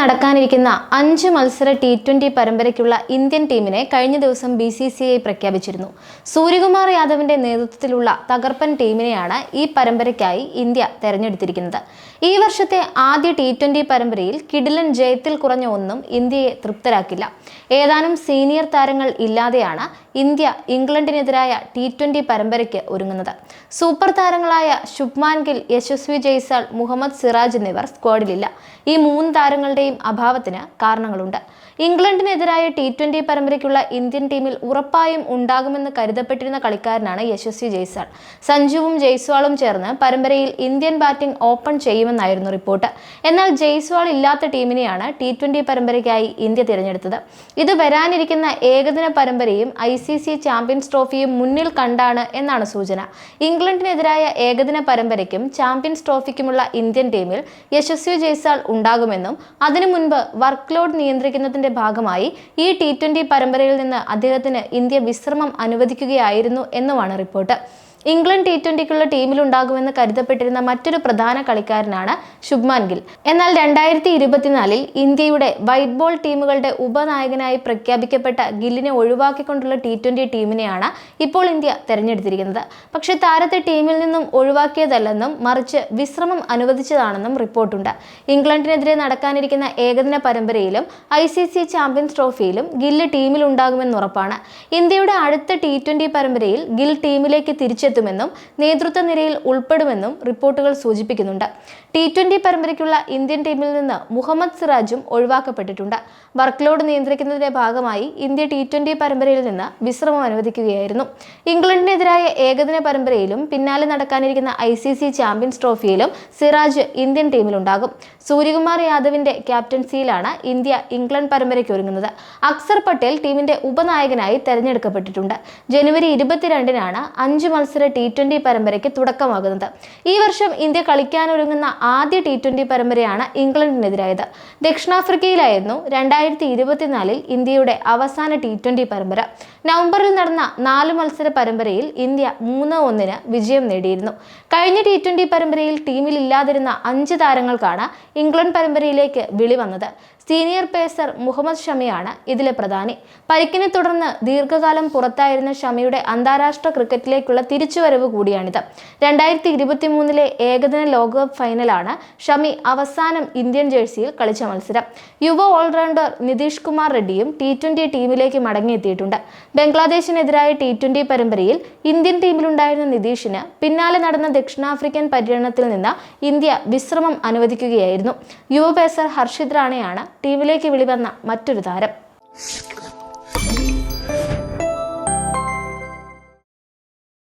നടക്കാനിരിക്കുന്ന അഞ്ച് മത്സര ടി ട്വന്റി പരമ്പരയ്ക്കുള്ള ഇന്ത്യൻ ടീമിനെ കഴിഞ്ഞ ദിവസം ബി സി സി ഐ പ്രഖ്യാപിച്ചിരുന്നു. സൂര്യകുമാർ യാദവിന്റെ നേതൃത്വത്തിലുള്ള തകർപ്പൻ ടീമിനെയാണ് ഈ പരമ്പരയ്ക്കായി ഇന്ത്യ തെരഞ്ഞെടുത്തിരിക്കുന്നത്. ഈ വർഷത്തെ ആദ്യ ടി ട്വന്റി പരമ്പരയിൽ കിടിലൻ ജയത്തിൽ കുറഞ്ഞ ഒന്നും ഇന്ത്യയെ തൃപ്തരാക്കില്ല. ഏതാനും സീനിയർ താരങ്ങൾ ഇല്ലാതെയാണ് ഇന്ത്യ ഇംഗ്ലണ്ടിനെതിരായ ടി ട്വന്റി പരമ്പരയ്ക്ക് ഒരുങ്ങുന്നത്. സൂപ്പർ താരങ്ങളായ ശുഭ്മാൻ ഗിൽ യശസ്വി ജയ്സാൾ മുഹമ്മദ് സിറാജ് എന്നിവർ സ്ക്വാഡിലില്ല. ഈ മൂന്ന് താരങ്ങളുടെയും അഭാവത്തിന് കാരണങ്ങളുണ്ട്. ഇംഗ്ലണ്ടിനെതിരായ ടി ട്വന്റി പരമ്പരയ്ക്കുള്ള ഇന്ത്യൻ ടീമിൽ ഉറപ്പായും ഉണ്ടാകുമെന്ന് കരുതപ്പെട്ടിരുന്ന കളിക്കാരനാണ് യശസ്വി ജയ്സ്വാൾ സഞ്ജുവും ജയ്സ്വാളും ചേർന്ന് പരമ്പരയിൽ ഇന്ത്യൻ ബാറ്റിംഗ് ഓപ്പൺ ചെയ്യുമെന്നായിരുന്നു റിപ്പോർട്ട്. എന്നാൽ ജയ്സ്വാൾ ഇല്ലാത്ത ടീമിനെയാണ് ടി ട്വന്റി പരമ്പരയ്ക്കായി ഇന്ത്യ തിരഞ്ഞെടുത്തത്. ഇത് വരാനിരിക്കുന്ന ഏകദിന പരമ്പരയും ഐ സി സി ചാമ്പ്യൻസ് ട്രോഫിയും മുന്നിൽ കണ്ടാണ് എന്നാണ് സൂചന. ഇംഗ്ലണ്ടിനെതിരായ ഏകദിന പരമ്പരയ്ക്കും ചാമ്പ്യൻസ് ട്രോഫിക്കുമുള്ള ഇന്ത്യൻ ടീമിൽ യശസ്വി ജയ്സ്വാൾ ഉണ്ടാകുമെന്നും അതിനു മുൻപ് വർക്ക് ലോഡ് നിയന്ത്രിക്കുന്നതിന്റെ ഭാഗമായി ഈ ടി പരമ്പരയിൽ നിന്ന് അദ്ദേഹത്തിന് ഇന്ത്യ വിശ്രമം അനുവദിക്കുകയായിരുന്നു എന്നുമാണ് റിപ്പോർട്ട്. ഇംഗ്ലണ്ട് ടി ട്വന്റിക്കുള്ള ടീമിലുണ്ടാകുമെന്ന് കരുതപ്പെട്ടിരുന്ന മറ്റൊരു പ്രധാന കളിക്കാരനാണ് ശുഭ്മാൻ ഗിൽ. എന്നാൽ രണ്ടായിരത്തി ഇരുപത്തിനാലിൽ ഇന്ത്യയുടെ വൈറ്റ് ബോൾ ടീമുകളുടെ ഉപനായകനായി പ്രഖ്യാപിക്കപ്പെട്ട ഗില്ലിനെ ഒഴിവാക്കിക്കൊണ്ടുള്ള ടി ട്വന്റി ടീമിനെയാണ് ഇപ്പോൾ ഇന്ത്യ തെരഞ്ഞെടുത്തിരിക്കുന്നത്. പക്ഷേ താരത്തെ ടീമിൽ നിന്നും ഒഴിവാക്കിയതല്ലെന്നും മറിച്ച് വിശ്രമം അനുവദിച്ചതാണെന്നും റിപ്പോർട്ടുണ്ട്. ഇംഗ്ലണ്ടിനെതിരെ നടക്കാനിരിക്കുന്ന ഏകദിന പരമ്പരയിലും ഐ സി സി ചാമ്പ്യൻസ് ട്രോഫിയിലും ഗില്ല് ഉറപ്പാണ് ഇന്ത്യയുടെ അടുത്ത ടി ട്വന്റി പരമ്പരയിൽ ഗിൽ ടീമിലേക്ക് തിരിച്ചെത്തുമെന്നും നേതൃത്വ നിരയിൽ ഉൾപ്പെടുമെന്നും റിപ്പോർട്ടുകൾ സൂചിപ്പിക്കുന്നുണ്ട്. ടി ട്വന്റി പരമ്പരയ്ക്കുള്ള ഇന്ത്യൻ ടീമിൽ നിന്ന് മുഹമ്മദ് സിറാജും ഒഴിവാക്കപ്പെട്ടിട്ടുണ്ട്. വർക്ക് ലോഡ് നിയന്ത്രിക്കുന്നതിന്റെ ഭാഗമായി ഇന്ത്യ ടി ട്വന്റി പരമ്പരയിൽ നിന്ന് വിശ്രമം അനുവദിക്കുകയായിരുന്നു. ഇംഗ്ലണ്ടിനെതിരായ ഏകദിന പരമ്പരയിലും പിന്നാലെ നടക്കാനിരിക്കുന്ന ഐ സി സി ചാമ്പ്യൻസ് ട്രോഫിയിലും സിറാജ് ഇന്ത്യൻ ടീമിലുണ്ടാകും. സൂര്യകുമാർ യാദവിന്റെ ക്യാപ്റ്റൻസിയിലാണ് ഇന്ത്യ ഇംഗ്ലണ്ട് പരമ്പരയ്ക്ക് ഒരുങ്ങുന്നത്. അക്സർ പട്ടേൽ ടീമിന്റെ ഉപനായകനായി തെരഞ്ഞെടുക്കപ്പെട്ടിട്ടുണ്ട്. ജനുവരി ഇരുപത്തിരണ്ടിനാണ് അഞ്ച് മത്സര ടി ട്വന്റി പരമ്പരയ്ക്ക് തുടക്കമാകുന്നത്. ഈ വർഷം ഇന്ത്യ കളിക്കാനൊരുങ്ങുന്ന ആദ്യ ടി ട്വന്റി പരമ്പരയാണ് ഇംഗ്ലണ്ടിനെതിരായത്. ദക്ഷിണാഫ്രിക്കയിലായിരുന്നു രണ്ടായിരത്തി ഇരുപത്തിനാലിൽ ഇന്ത്യയുടെ അവസാന ടി ട്വന്റി പരമ്പര. നവംബറിൽ നടന്ന നാല് മത്സര പരമ്പരയിൽ ഇന്ത്യ മൂന്ന് ഒന്നിന് വിജയം നേടിയിരുന്നു. കഴിഞ്ഞ ടി ട്വന്റി പരമ്പരയിൽ ടീമിൽ ഇല്ലാതിരുന്ന അഞ്ച് താരങ്ങൾക്കാണ് ഇംഗ്ലണ്ട് പരമ്പരയിലേക്ക് വിളി വന്നത്. സീനിയർ പേസർ മുഹമ്മദ് ഷമിയാണ് ഇതിലെ പ്രധാനി. പരിക്കിനെ തുടർന്ന് ദീർഘകാലം പുറത്തായിരുന്ന ഷമിയുടെ അന്താരാഷ്ട്ര ക്രിക്കറ്റിലേക്കുള്ള തിരിച്ചുവരവ് കൂടിയാണിത്. രണ്ടായിരത്തി ഇരുപത്തി മൂന്നിലെ ഏകദിന ലോകകപ്പ് ഫൈനലാണ് ഷമി അവസാനം ഇന്ത്യൻ ജേഴ്സിയിൽ കളിച്ച മത്സരം. യുവ ഓൾറൗണ്ടർ നിതീഷ് കുമാർ റെഡ്ഡിയും ടി ട്വന്റി ടീമിലേക്ക് മടങ്ങിയെത്തിയിട്ടുണ്ട്. ബംഗ്ലാദേശിനെതിരായ ടി ട്വന്റി പരമ്പരയിൽ ഇന്ത്യൻ ടീമിലുണ്ടായിരുന്ന നിതീഷിന് പിന്നാലെ നടന്ന ദക്ഷിണാഫ്രിക്കൻ പര്യടനത്തിൽ നിന്ന് ഇന്ത്യ വിശ്രമം അനുവദിക്കുകയായിരുന്നു. യുവ പേസർ ഹർഷിത് റാണയാണ് ടീമിലേക്ക് വിളിവന്ന മറ്റൊരു താരം.